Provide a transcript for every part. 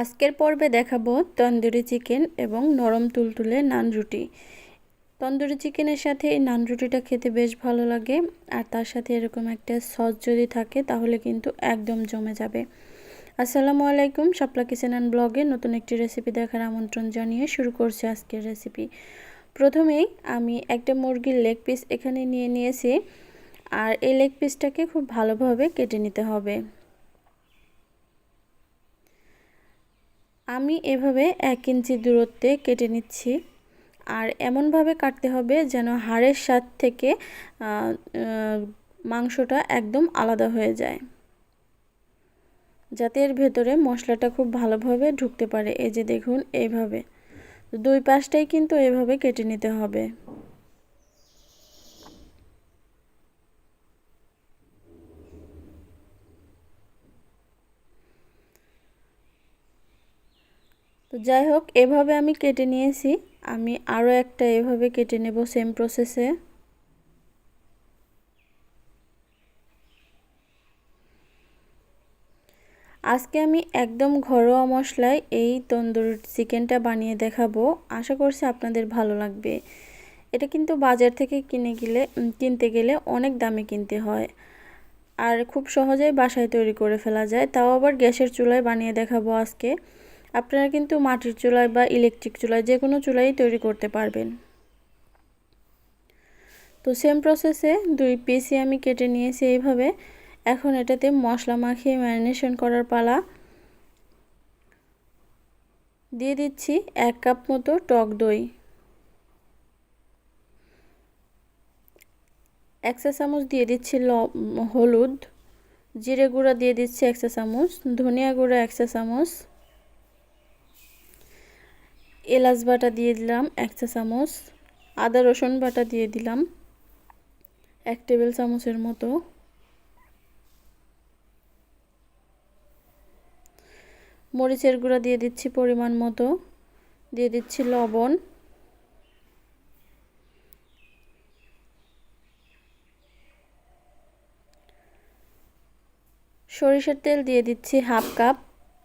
আজকের পর্বে দেখাবো তন্দুরি চিকেন এবং নরম তুলতুলে নান রুটি তন্দুরি চিকেনের সাথে এই নান রুটিটা খেতে বেশ ভালো লাগে, আর তার সাথে এরকম একটা সস যদি থাকে তাহলে কিন্তু একদম জমে যাবে। আসসালামু আলাইকুম, শাপলা কিচেন অ্যান্ড ব্লগে নতুন একটি রেসিপি দেখার আমন্ত্রণ জানিয়ে শুরু করছি আজকের রেসিপি। প্রথমেই আমি একটা মুরগির লেগ পিস এখানে নিয়ে নিয়েছি, আর এই লেগ পিসটাকে খুব ভালোভাবে কেটে নিতে হবে। আমি এভাবে এক ইঞ্চি দূরত্বে কেটে নিচ্ছি। আর এমনভাবে কাটতে হবে যেন হাড়ের স্বাদ থেকে মাংসটা একদম আলাদা হয়ে যায়। যাতে এর ভেতরে মশলাটা খুব ভালোভাবে ঢুকতে পারে। এই যে দেখুন এইভাবে দুই পাশটাই কিন্তু এভাবে কেটে নিতে হবে। তো যাই হোক, এভাবে আমি কেটে নিয়েছি। আমি আরও একটা এভাবে কেটে নেব সেম প্রসেসে আজকে আমি একদম ঘরোয়া মশলায় এই তন্দুর চিকেনটা বানিয়ে দেখাবো। আশা করছি আপনাদের ভালো লাগবে। এটা কিন্তু বাজার থেকে কিনে গেলে কিনতে গেলে অনেক দামে কিনতে হয়। আর খুব সহজেই বাসায় তৈরি করে ফেলা যায়। তাও আবার গ্যাসের চুলায় বানিয়ে দেখাবো আজকে। আপনারা কিন্তু মাটির চুলায় বা ইলেকট্রিক চুলায় যে কোনো চুলাই তৈরি করতে পারবেন। তো সেম প্রসেসে দুই পিসই আমি কেটে নিয়েছি এইভাবে। এখন এটাতে মশলা মাখিয়ে ম্যারিনেশন করার পালা দিয়ে দিচ্ছি এক কাপ মতো টক দই। এক চা চামচ দিয়ে দিচ্ছি ল, হলুদ। জিরে গুঁড়া দিয়ে দিচ্ছি এক চা চামচ। ধনিয়া গুঁড়া এক চা চামচ। এলাচ বাটা দিয়ে দিলাম, এক চা চামচ। আদা, রসুন বাটা দিয়ে দিলাম, এক টেবিল চামচের মতো। মরিচের গুঁড়া দিয়ে দিচ্ছি পরিমাণ মতো। দিয়ে দিচ্ছি লবণ। সরিষার তেল দিয়ে দিচ্ছি হাফ কাপ।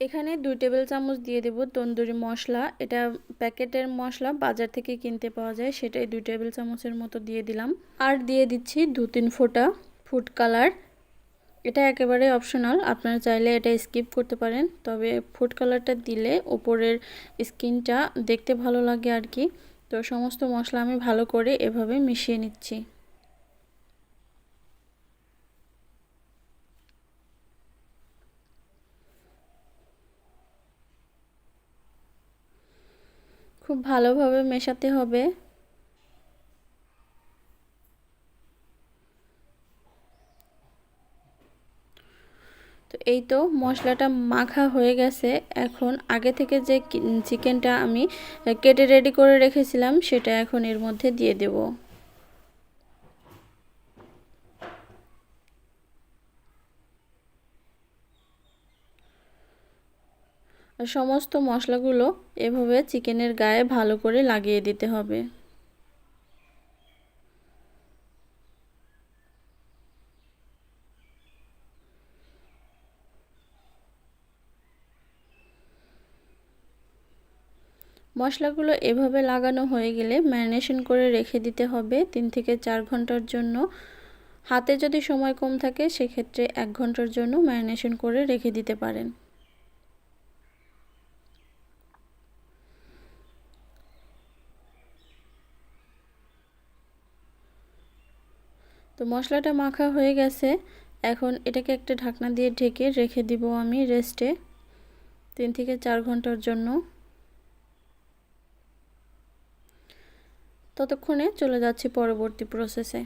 এখানে দুই টেবিল চামচ দিয়ে দেব তন্দুরি মশলা। এটা প্যাকেটের মশলা, বাজার থেকে কিনতে পাওয়া যায়। সেটাই দুই টেবিল চামচের মতো দিয়ে দিলাম। আর দিয়ে দিচ্ছি দু তিন ফোঁটা ফুড কালার। এটা একেবারে অপশনাল, আপনারা চাইলে এটা স্কিপ করতে পারেন। তবে ফুড কালারটা দিলে ওপরের স্কিনটা দেখতে ভালো লাগে আর কি। তো সমস্ত মশলা আমি ভালো করে এভাবে মিশিয়ে নিচ্ছি। খুব ভালোভাবে মেশাতে হবে। তো এই তো মশলাটা মাখা হয়ে গেছে। এখন আগে থেকে যে চিকেনটা আমি কেটে রেডি করে রেখেছিলাম, সেটা এখন এর মধ্যে দিয়ে দেব। সমস্ত মশলাগুলো এভাবে চিকেনের গায়ে ভালো করে লাগিয়ে দিতে হবে। মশলাগুলো এভাবে লাগানো হয়ে গেলে ম্যারিনেশন করে রেখে দিতে হবে তিন থেকে চার ঘণ্টার জন্য। হাতে যদি সময় কম থাকে, সেক্ষেত্রে এক ঘণ্টার জন্য ম্যারিনেশন করে রেখে দিতে পারেন। তো মশলাটা মাখা হয়ে গেছে। এখন এটাকে একটা ঢাকনা দিয়ে ঢেকে রেখে দিব আমি রেস্টে তিন থেকে চার ঘণ্টার জন্য। ততক্ষণে চলে যাচ্ছি পরবর্তী প্রসেসে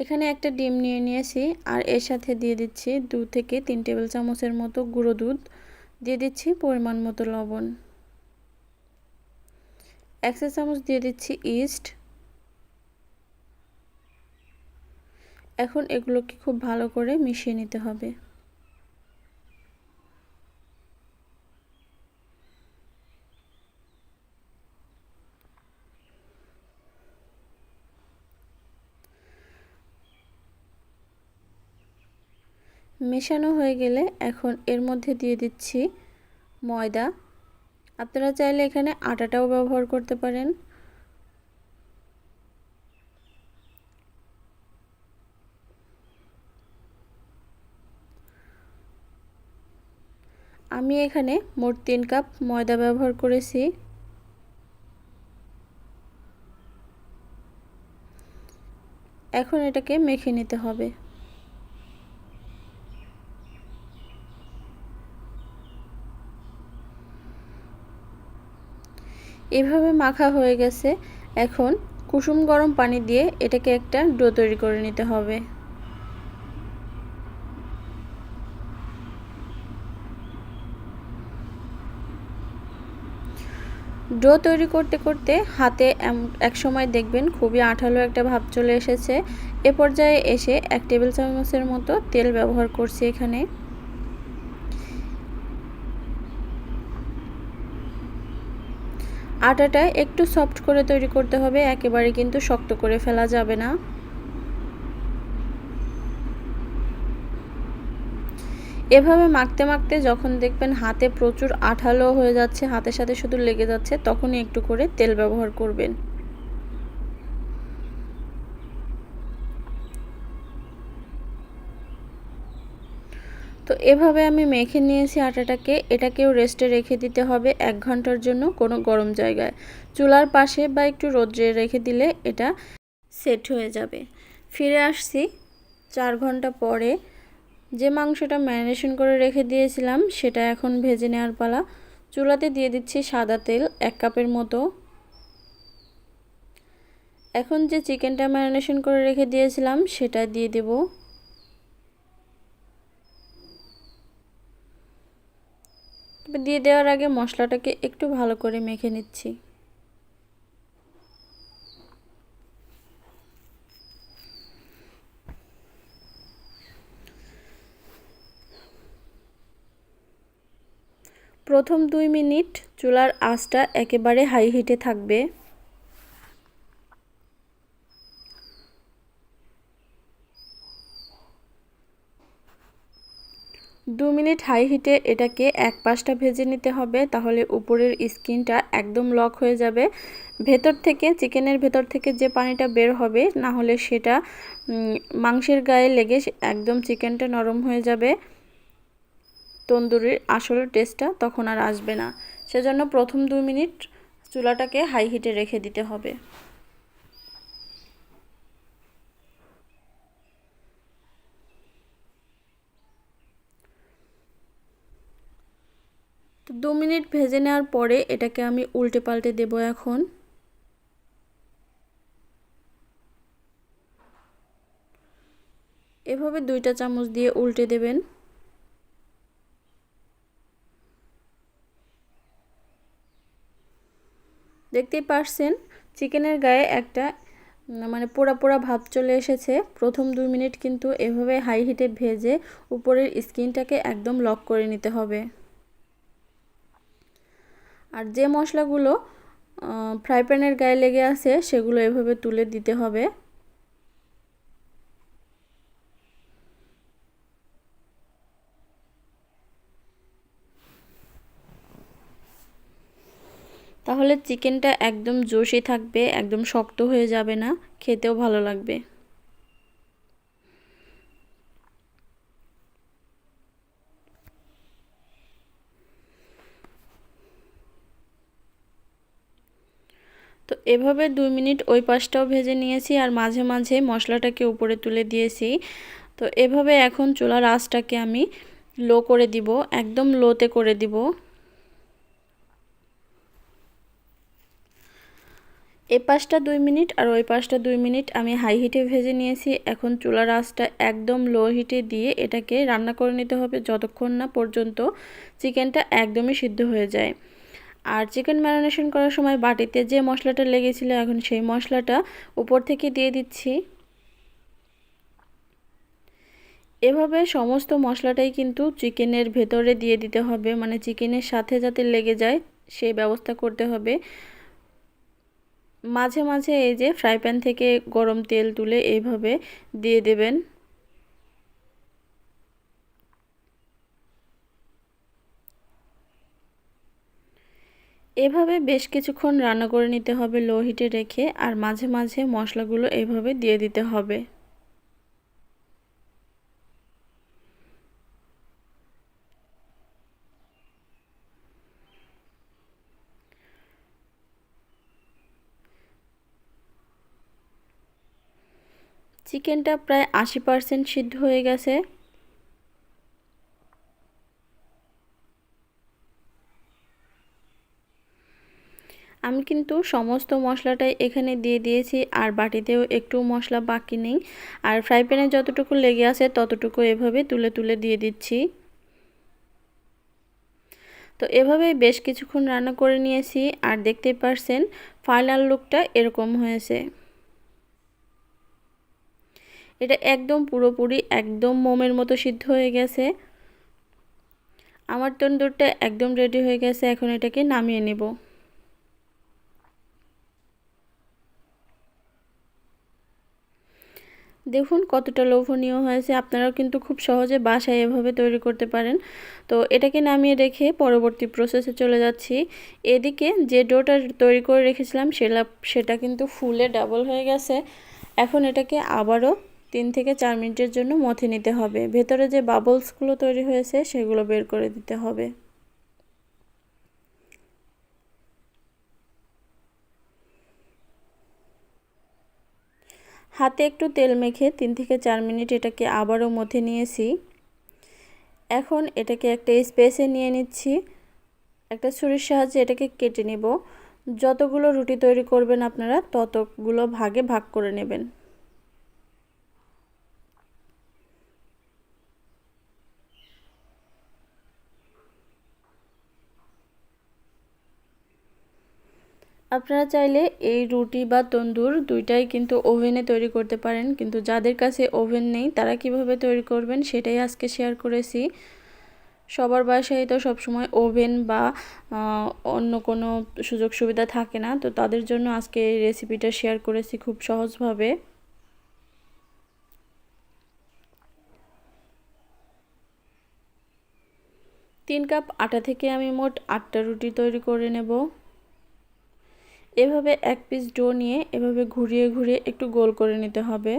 এখানে একটা ডিম নিয়ে নিয়েছি আর এর সাথে দিয়ে দিচ্ছি দু থেকে তিন টেবিল চামচের মতো গুঁড়ো দুধ। দিয়ে দিচ্ছি পরিমাণ মতো লবণ। এক চামচ দিয়ে দিচ্ছি ইস্ট এখন এগুলোকে খুব ভালো করে মিশিয়ে নিতে হবে। মেশানো হয়ে গেলে এখন এর মধ্যে দিয়ে দিচ্ছি ময়দা। আপনারা চাইলে এখানে আটাটাও ব্যবহার করতে পারেন। আমি এখানে মোট তিন কাপ ময়দা ব্যবহার করেছি। এখন এটাকে মেখে নিতে হবে। এভাবে মাখা হয়ে গেছে। এখন কুসুম গরম পানি দিয়ে এটাকে একটা ডো তৈরি করে নিতে হবে। ডো তৈরি করতে করতে হাতে এক সময় দেখবেন খুবই আঠালো একটা ভাব চলে এসেছে। এ পর্যায়ে এসে এক টেবিল চামচের মতো তেল ব্যবহার করছি এখানে। আটাটা একটু সফট করে তৈরি করতে হবে, একেবারে কিন্তু শক্ত করে ফেলা যাবে না। এভাবে মাখতে মাখতে যখন দেখবেন হাতে প্রচুর আঠালো হয়ে যাচ্ছে হাতের সাথে শুধু লেগে যাচ্ছে, তখনই একটু করে তেল ব্যবহার করবেন। তো এভাবে আমি মেখে নিয়েছি আটাটাকে। এটাকেও রেস্টে রেখে দিতে হবে এক ঘণ্টার জন্য কোনো গরম জায়গায়। চুলার পাশে বা একটু রোদ্রে রেখে দিলে এটা সেট হয়ে যাবে। ফিরে আসছি চার ঘণ্টা পরে। যে মাংসটা ম্যারিনেশন করে রেখে দিয়েছিলাম, সেটা এখন ভেজে নেওয়ার পালা। চুলাতে দিয়ে দিচ্ছি সাদা তেল, এক কাপের মতো। এখন যে চিকেনটা ম্যারিনেশন করে রেখে দিয়েছিলাম, সেটা দিয়ে দেব। দিয়ে দেওয়ার আগে মশলাটাকে একটু ভালো করে মেখে নিচ্ছি। প্রথম দুই মিনিট চুলার আঁচটা একেবারে হাই হিটে থাকবে। দু মিনিট হাই হিটে এটাকে এক পাশটা ভেজে নিতে হবে, তাহলে উপরের স্কিনটা একদম লক হয়ে যাবে। ভেতর থেকে, চিকেনের ভেতর থেকে যে পানিটা বের হবে, না হলে সেটা মাংসের গায়ে লেগে একদম চিকেনটা নরম হয়ে যাবে। তন্দুরির আসল টেস্টটা তখন আর আসবে না। সেজন্য প্রথম দুই মিনিট চুলাটাকে হাই হিটে রেখে দিতে হবে। দু মিনিট ভেজে নেওয়ার পরে এটাকে আমি উল্টে পাল্টে দেব এখন। এভাবে দুইটা চামচ দিয়ে উল্টে দেবেন। দেখতেই পারছেন, চিকেনের গায়ে একটা মানে পোড়া পোড়া ভাব চলে এসেছে। প্রথম দুই মিনিট কিন্তু এভাবে হাই হিটে ভেজে উপরের স্কিনটাকে একদম লক করে নিতে হবে। আর যে মশলাগুলো ফ্রাই গায়ে লেগে আছে, সেগুলো এভাবে তুলে দিতে হবে। তাহলে চিকেনটা একদম জোশি থাকবে, একদম শক্ত হয়ে যাবে না, খেতেও ভালো লাগবে। তো এভাবে দুই মিনিট ওই পাশটাও ভেজে নিয়েছি আর মাঝে মাঝে মশলাটাকে উপরে তুলে দিয়েছি। তো এভাবে এখন চুলার আঁচটাকে আমি লো করে দিব, একদম লোতে করে দিব। এ পাশটা দুই মিনিট আর ওই পাশটা দুই মিনিট আমি হাই হিটে ভেজে নিয়েছি। এখন চুলার আঁচটা একদম লো হিটে দিয়ে এটাকে রান্না করে নিতে হবে যতক্ষণ না পর্যন্ত চিকেনটা একদমই সিদ্ধ হয়ে যায়। আর চিকেন ম্যারিনেশন করার সময় বাটিতে যে মশলাটা লেগেছিল, এখন সেই মশলাটা উপর থেকে দিয়ে দিচ্ছি। এভাবে সমস্ত মশলাটাই কিন্তু চিকেনের ভেতরে দিয়ে দিতে হবে। মানে চিকেনের সাথে যাতে লেগে যায় সেই ব্যবস্থা করতে হবে। মাঝে মাঝে এই যে ফ্রাই প্যান থেকে গরম তেল তুলে এইভাবে দিয়ে দেবেন। এভাবে বেশ কিছুক্ষণ রান্না করে নিতে হবে লো হিটে রেখে, আর মাঝে মাঝে মশলাগুলো এভাবে দিয়ে দিতে হবে। চিকেনটা প্রায় আশি পারসেন্ট সিদ্ধ হয়ে গেছে। আমি কিন্তু সমস্ত মশলাটাই এখানে দিয়ে দিয়েছি, আর বাটিতেও একটু মশলা বাকি নেই। আর ফ্রাই প্যানে যতটুকু লেগে আছে ততটুকু এভাবে তুলে তুলে দিয়ে দিচ্ছি। তো এভাবে বেশ কিছুক্ষণ রান্না করে নিয়েছি, আর দেখতে পারছেন ফাইনাল লুকটা এরকম হয়েছে। এটা একদম পুরোপুরি একদম মোমের মতো সিদ্ধ হয়ে গেছে। আমার তন্দুরটা একদম রেডি হয়ে গেছে, এখন এটাকে নামিয়ে নেব। দেখুন কতটা লোভনীয় হয়েছে, আপনারাও কিন্তু খুব সহজে বাসায় এভাবে তৈরি করতে পারেন। তো এটাকে নামিয়ে রেখে পরবর্তী প্রসেসে চলে যাচ্ছি। এদিকে যে ডোটা তৈরি করে রেখেছিলাম সেটা সেটা কিন্তু ফুলে ডাবল হয়ে গেছে। এখন এটাকে আবারও তিন থেকে চার মিনিটের জন্য মথে নিতে হবে। ভেতরে যে বাবলসগুলো তৈরি হয়েছে, সেগুলো বের করে দিতে হবে। হাতে একটু তেল মেখে তিন থেকে চার মিনিট এটাকে আবারও মথে নিয়েছি। এখন এটাকে একটা স্পেসে নিয়ে নিচ্ছি। একটা ছুরির সাহায্যে এটাকে কেটে নেব। যতগুলো রুটি তৈরি করবেন আপনারা, ততগুলো ভাগে ভাগ করে নেবেন। আপনারা চাইলে এই রুটি বা তন্দুর দুইটাই কিন্তু ওভেনে তৈরি করতে পারেন। কিন্তু যাদের কাছে ওভেন নেই, তারা কীভাবে তৈরি করবেন সেটাই আজকে শেয়ার করেছি। সবার বাসায় তো সবসময় ওভেন বা অন্য কোনো সুযোগ সুবিধা থাকে না। তো তাদের জন্য আজকে এই রেসিপিটা শেয়ার করেছি খুব সহজভাবে। তিন কাপ আটা থেকে আমি মোট আটটা রুটি তৈরি করে নেব। এভাবে এক পিস ডো নিয়ে এভাবে ঘুরিয়ে ঘুরিয়ে একটু গোল করে নিতে হবে।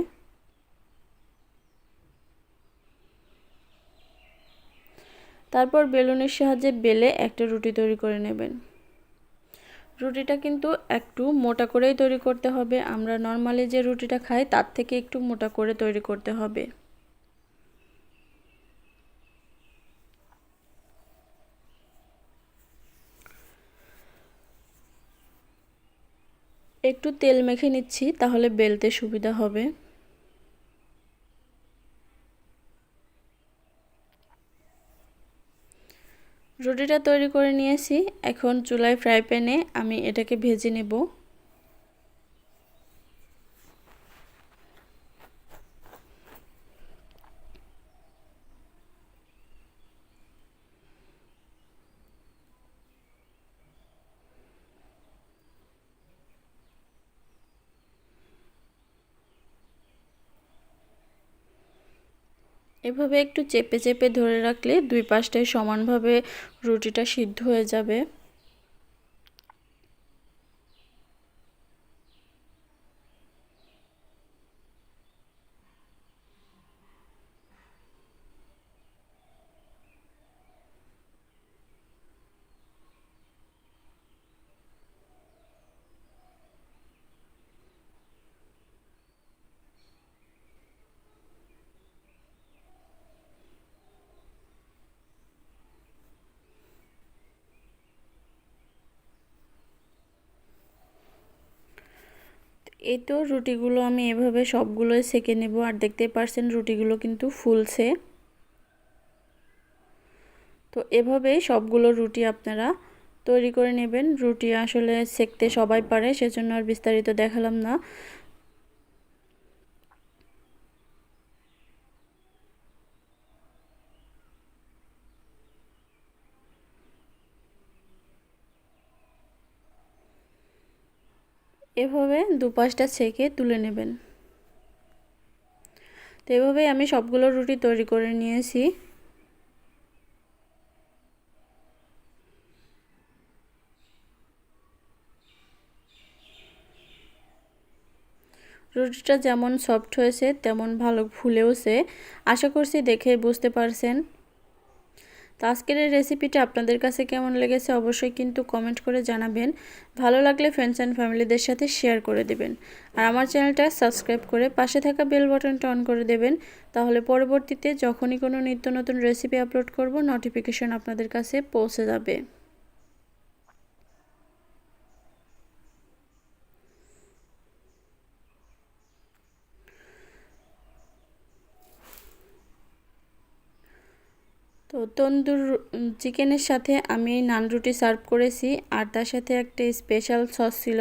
তারপর বেলুনের সাহায্যে বেলে একটা রুটি তৈরি করে নেবেন। রুটিটা কিন্তু একটু মোটা করেই তৈরি করতে হবে। আমরা নর্মালি যে রুটিটা খাই তার থেকে একটু মোটা করে তৈরি করতে হবে। একটু তেল মেখে নিচ্ছি, তাহলে বেলতে সুবিধা হবে। রুটিটা তৈরি করে নিয়েছি। এখন চুলায় ফ্রাই প্যানে আমি এটাকে ভেজে নেব। এভাবে একটু চেপে চেপে ধরে রাখলে দুই পাশটায় সমানভাবে রুটিটা সিদ্ধ হয়ে যাবে। এই তো রুটিগুলো আমি এভাবে সবগুলোই সেকে নেব। আর দেখতে পারছেন রুটিগুলো কিন্তু ফুলছে। তো এভাবে সবগুলো রুটি আপনারা তৈরি করে নেবেন। রুটি আসলে সেকতে সবাই পারে, সেজন্য আর বিস্তারিত দেখালাম না। এভাবে দুপাশটা ছেঁকে তুলে নেবেন। তো এভাবেই আমি সবগুলো রুটি তৈরি করে নিয়েছি। রুটিটা যেমন সফট হয়েছে, তেমন ভালো ফুলেওছে। আশা করছি দেখে বুঝতে পারছেন। তো আজকের এই রেসিপিটা আপনাদের কাছে কেমন লেগেছে অবশ্যই কিন্তু কমেন্ট করে জানাবেন। ভালো লাগলে ফ্রেন্ডস অ্যান্ড ফ্যামিলিদের সাথে শেয়ার করে দেবেন। আর আমার চ্যানেলটা সাবস্ক্রাইব করে পাশে থাকা বেল বাটনটা অন করে দেবেন। তাহলে পরবর্তীতে যখনই কোনো নিত্য নতুন রেসিপি আপলোড করব নোটিফিকেশন আপনাদের কাছে পৌঁছে যাবে তো তন্দুর চিকেনের সাথে আমি নান রুটি সার্ভ করেছি, আর তার সাথে একটা স্পেশাল সস ছিল।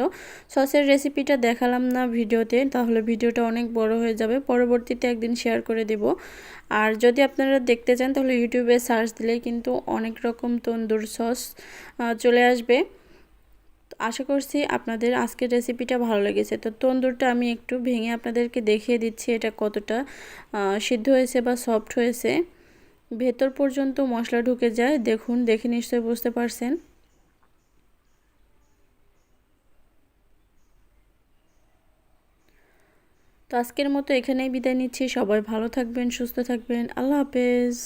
সসের রেসিপিটা দেখালাম না ভিডিওতে, তাহলে ভিডিওটা অনেক বড় হয়ে যাবে। পরবর্তীতে একদিন শেয়ার করে দেব। আর যদি আপনারা দেখতে চান, তাহলে ইউটিউবে সার্চ দিলেই কিন্তু অনেক রকম তন্দুর সস চলে আসবে। আশা করছি আপনাদের আজকের রেসিপিটা ভালো লেগেছে। তো তন্দুরটা আমি একটু ভেঙে আপনাদেরকে দেখিয়ে দিচ্ছি, এটা কতটা সিদ্ধ হয়েছে বা সফট হয়েছে। ভেতর পর্যন্ত মশলা ঢুকে যায়। দেখুন, দেখে নিশ্চয়ই বুঝতে পারছেন। তো আজকের মতো এখানেই বিদায় নিচ্ছি। সবাই ভালো থাকবেন, সুস্থ থাকবেন। আল্লাহ হাফেজ।